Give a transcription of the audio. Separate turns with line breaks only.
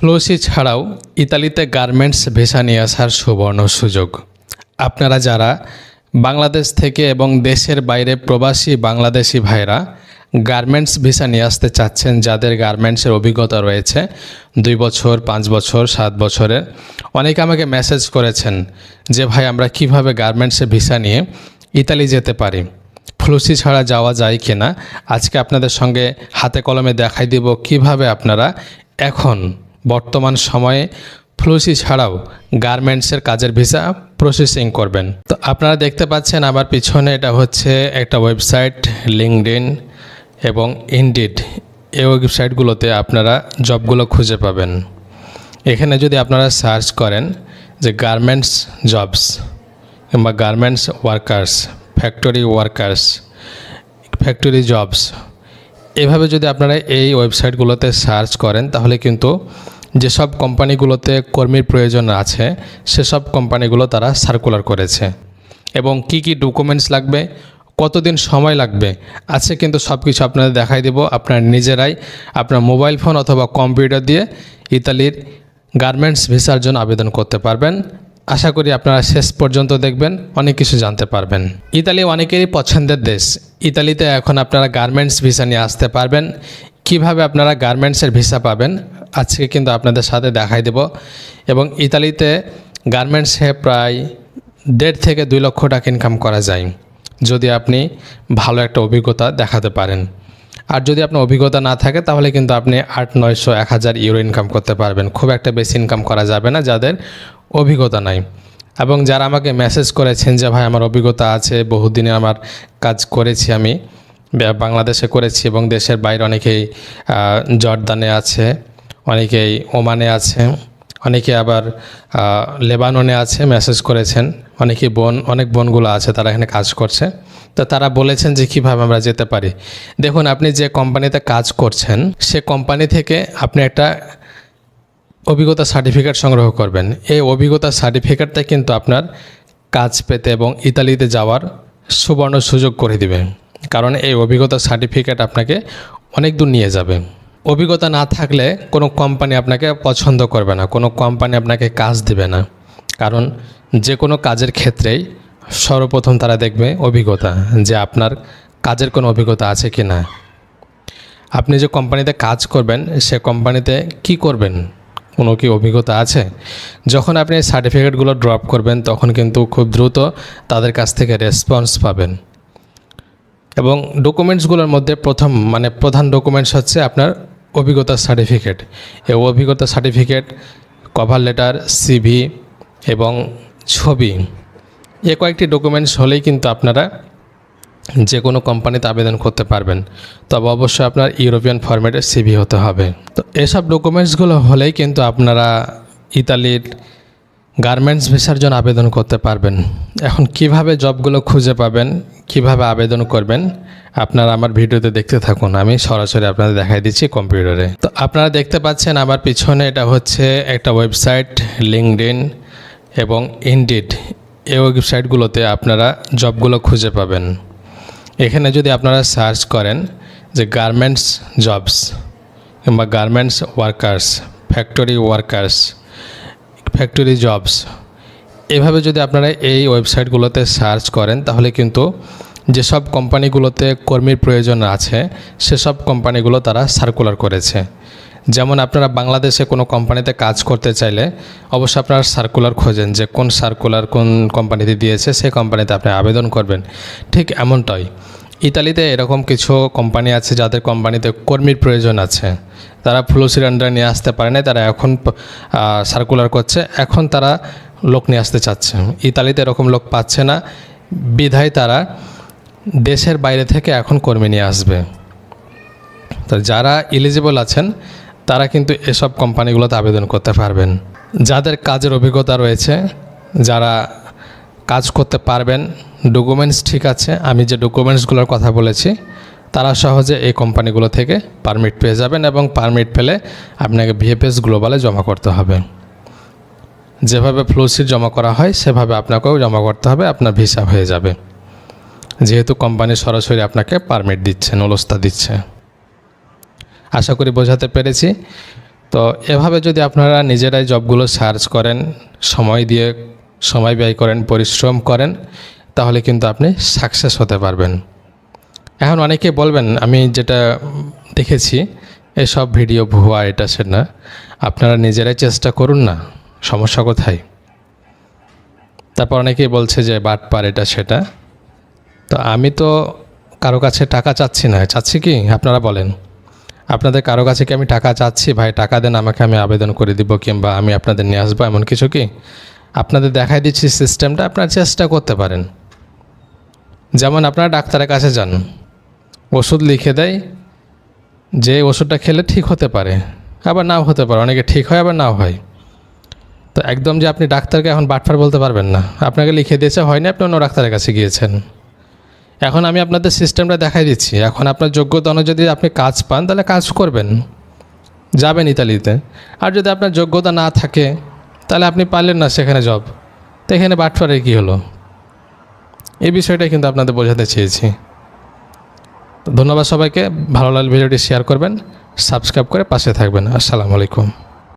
ফ্লোসি ছাড়াও ইতালিতে garments visa নিয়ে আসার সুবর্ণ সুযোগ। আপনারা যারা বাংলাদেশ থেকে এবং দেশের বাইরে প্রবাসী বাংলাদেশি ভাইরা গার্মেন্টস ভিসা নিয়ে আসতে চাচ্ছেন, যাদের গার্মেন্টসের অভিজ্ঞতা রয়েছে, দুই বছর, পাঁচ বছর, সাত বছরের অনেকে আমাকে মেসেজ করেছেন যে, ভাই, আমরা কীভাবে গার্মেন্টসের ভিসা নিয়ে ইতালি যেতে পারি? ফ্লুসি ছাড়া যাওয়া যায় কি না? আজকে আপনাদের সঙ্গে হাতে কলমে দেখাই দিব কীভাবে আপনারা এখন বর্তমান সময়ে ফ্লুসি ছাড়াও গার্মেন্টসের কাজের ভিসা প্রসেসিং করবেন। তো আপনারা দেখতে পাচ্ছেন আমার পিছনে এটা হচ্ছে একটা ওয়েবসাইট লিঙ্কডিন এবং ইনডিড। এই ওয়েবসাইটগুলোতে আপনারা জবগুলো খুঁজে পাবেন। এখানে যদি আপনারা সার্চ করেন যে গার্মেন্টস জবস কিংবা garments workers, factory workers, factory jobs এভাবে যদি আপনারা এই ওয়েবসাইটগুলোতে সার্চ করেন, তাহলে কিন্তু যেসব কোম্পানিগুলোতে কর্মীর প্রয়োজন আছে, সেসব কোম্পানিগুলো তারা সার্কুলার করেছে। এবং কি কি ডকুমেন্টস লাগবে, কতদিন সময় লাগবে, আছে কিন্তু সব কিছু আপনাদের দেখাই দেব। আপনার নিজেরাই আপনার মোবাইল ফোন অথবা কম্পিউটার দিয়ে ইতালির গার্মেন্টস ভিসার জন্য আবেদন করতে পারবেন। আশা করি আপনারা শেষ পর্যন্ত দেখবেন, অনেক কিছু জানতে পারবেন। ইতালি অনেকেরই পছন্দের দেশ। ইতালিতে এখন আপনারা গার্মেন্টস ভিসা নিয়ে আসতে পারবেন। কীভাবে আপনারা গার্মেন্টসের ভিসা পাবেন, আজকে কিন্তু আপনাদের সাথে দেখাই দেব। এবং ইতালিতে গার্মেন্টসে প্রায় দেড় থেকে দুই লক্ষ টাকা ইনকাম করা যায়, যদি আপনি ভালো একটা অভিজ্ঞতা দেখাতে পারেন। আর যদি আপনার অভিজ্ঞতা না থাকে, তাহলে কিন্তু আপনি আট, নয়শো, এক হাজার ইউরো ইনকাম করতে পারবেন। খুব একটা বেশি ইনকাম করা যাবে না যাদের অভিজ্ঞতা নাই। এবং যারা আমাকে মেসেজ করেছেন যে, ভাই, আমার অভিজ্ঞতা আছে, বহুদিনে আমার কাজ করেছি আমি বাংলাদেশে করেছি এবং দেশের বাইরে অনেকেই জর্দানে আছে, অনেকেই ওমানে আছে, অনেকে আবার লেবাননে আছে মেসেজ করেছেন, অনেকে বোন, অনেক বোনগুলো আছে তারা এখানে কাজ করছে। তো তারা বলেছেন যে, কীভাবে আমরা যেতে পারি? দেখুন, আপনি যে কোম্পানিতে কাজ করছেন, সে কোম্পানি থেকে আপনি একটা অভিজ্ঞতা সার্টিফিকেট সংগ্রহ করবেন। এই অভিজ্ঞতা সার্টিফিকেটটা কিন্তু আপনার কাজ পেতে এবং ইতালিতে যাওয়ার সুবর্ণ সুযোগ করে দিবে। কারণ এই অভিজ্ঞতা সার্টিফিকেট আপনাকে অনেক দূর নিয়ে যাবে। অভিজ্ঞতা না থাকলে কোনো কোম্পানি আপনাকে পছন্দ করবে না, কোনো কোম্পানি আপনাকে কাজ দিবে না। কারণ যে কোনো কাজের ক্ষেত্রেই সর্বপ্রথম তারা দেখবে অভিজ্ঞতা, যে আপনার কাজের কোনো অভিজ্ঞতা আছে কি না। আপনি যে কোম্পানিতে কাজ করবেন, সে কোম্পানিতে কি করবেন? কোনো কি অভিজ্ঞতা আছে? যখন আপনি সার্টিফিকেটগুলো ড্রপ করবেন, তখন কিন্তু খুব দ্রুত তাদের কাছ থেকে রেসপন্স পাবেন। এবং ডকুমেন্টসগুলোর মধ্যে প্রথম মানে প্রধান ডকুমেন্টস হচ্ছে আপনার অভিজ্ঞতা সার্টিফিকেট এই অভিজ্ঞতা সার্টিফিকেট কভার লেটার সিভি এবং ছবি। এ কয়েকটি ডকুমেন্টস হলেই কিন্তু আপনারা যে কোনো কোম্পানিতে আবেদন করতে পারবেন। তবে অবশ্যই আপনার ইউরোপিয়ান ফরম্যাটের সিভি হতে হবে। তো এসব ডকুমেন্টসগুলো হলেই কিন্তু আপনারা ইতালির গার্মেন্টস ভিসার জন্য আবেদন করতে পারবেন। এখন কীভাবে জবগুলো খুঁজে পাবেন, কীভাবে আবেদন করবেন, আপনারা আমার ভিডিওতে দেখতে থাকুন। আমি সরাসরি আপনাদের দেখাই দিচ্ছি কম্পিউটারে। তো আপনারা দেখতে পাচ্ছেন আমার পিছনে এটা হচ্ছে একটা ওয়েবসাইট লিঙ্কডিন এবং ইনডিড। এই ওয়েবসাইটগুলোতে আপনারা জবগুলো খুঁজে পাবেন। এখানে যদি আপনারা সার্চ করেন যে গার্মেন্টস জবস কিংবা garments workers, factory workers, factory jobs, এভাবে যদি আপনারা এই ওয়েবসাইটগুলোতে সার্চ করেন, তাহলে কিন্তু যেসব কোম্পানিগুলোতে কর্মীর প্রয়োজন আছে, সেসব কোম্পানিগুলো তারা সার্কুলার করেছে। যেমন আপনারা বাংলাদেশে কোনো কোম্পানিতে কাজ করতে চাইলে, অবশ্যই আপনারা সার্কুলার খোঁজেন যে কোন সার্কুলার কোন কোম্পানিতে দিয়েছে সেই কোম্পানিতে আপনি আবেদন করবেন। ঠিক এমনটাই। ইতালিতে এরকম কিছু কোম্পানি আছে যাদের কোম্পানিতে কর্মীর প্রয়োজন আছে। তারা ফ্লো সিলিন্ডার নিয়ে আসতে পারে না তারা এখন সার্কুলার করছে। এখন তারা লোক নিয়ে আসতে চাচ্ছে। ইতালিতে এরকম লোক পাচ্ছে না। বিধায় তারা দেশের বাইরে থেকে এখন কর্মী নিয়ে আসবে। তো যারা এলিজিবল আছেন, তারা কিন্তু এসব কোম্পানিগুলোতে আবেদন করতে পারবেন। যাদের কাজের অভিজ্ঞতা রয়েছে, যারা কাজ করতে পারবেন ডকুমেন্টস ঠিক আছে, আমি যে ডকুমেন্টসগুলোর কথা বলেছি, তারা সহজে এই কোম্পানিগুলো থেকে পারমিট পেয়ে যাবেন এবং পারমিট পেলে আপনাকে ভিএফএস গ্লোবালে জমা করতে হবে। যেভাবে ফ্লোসিট জমা করা হয়, সেভাবে আপনাকেও জমা করতে হবে, আপনার ভিসা হয়ে যাবে। যেহেতু কোম্পানি সরাসরি আপনাকে পারমিট দিচ্ছে, নলস্তা দিচ্ছে। আশা করি বোঝাতে পেরেছি। তো এভাবে যদি আপনারা নিজেরাই জবগুলো সার্চ করেন, সময় দিয়ে সময় ব্যয় করেন, পরিশ্রম করেন তাহলে কিন্তু আপনি সাকসেস হতে পারবেন। এখন অনেকে বলবেন, আমি যেটা দেখেছি, এসব ভিডিও ভুয়া, এটা সেটা আপনারা নিজেরাই চেষ্টা করুন না, সমস্যা কোথায়? তারপর অনেকেই বলছে যে বাটপার এটা সেটা। তো আমি তো কারও কাছে টাকা চাচ্ছি না। চাচ্ছি কি? আপনারা বলেন। আপনাদের কারও কাছে কি আমি টাকা চাচ্ছি? ভাই, টাকা দেন, আমাকে আমি আবেদন করে দিব, কিংবা আমি আপনাদের নিয়ে আসব, এমন কিছু কি? আপনাদের দেখাই দিচ্ছি সিস্টেমটা আপনারা চেষ্টা করতে পারেন। যেমন আপনারা ডাক্তারের কাছে যান, ওষুধ লিখে দেয়, যে ওষুধটা খেলে ঠিক হতে পারে, আবার নাও হতে পারে, অনেকে ঠিক হয়, আবার নাও হয়। তো একদম যে আপনি ডাক্তারকে এখন বাটফার বলতে পারবেন না। আপনাকে লিখে দিয়েছে, হয়নি, আপনি অন্য ডাক্তারের কাছে গিয়েছেন। এখন আমি আপনাদের সিস্টেমটা দেখাই দিচ্ছি। এখন আপনার যোগ্যতা অনুযায়ী যদি আপনি কাজ পান, তাহলে কাজ করবেন। যাবেন ইতালিতে। আর যদি আপনার যোগ্যতা না থাকে, তাহলে আপনি পারলেন না সেখানে জব। তো এখানে বাটফারের কী হলো? এই বিষয়টাই কিন্তু আপনাদের বোঝাতে চেয়েছি। ধন্যবাদ সবাইকে। ভালো লাগলে ভিডিওটি শেয়ার করবেন সাবস্ক্রাইব করে পাশে থাকবেন। আসসালামু আলাইকুম।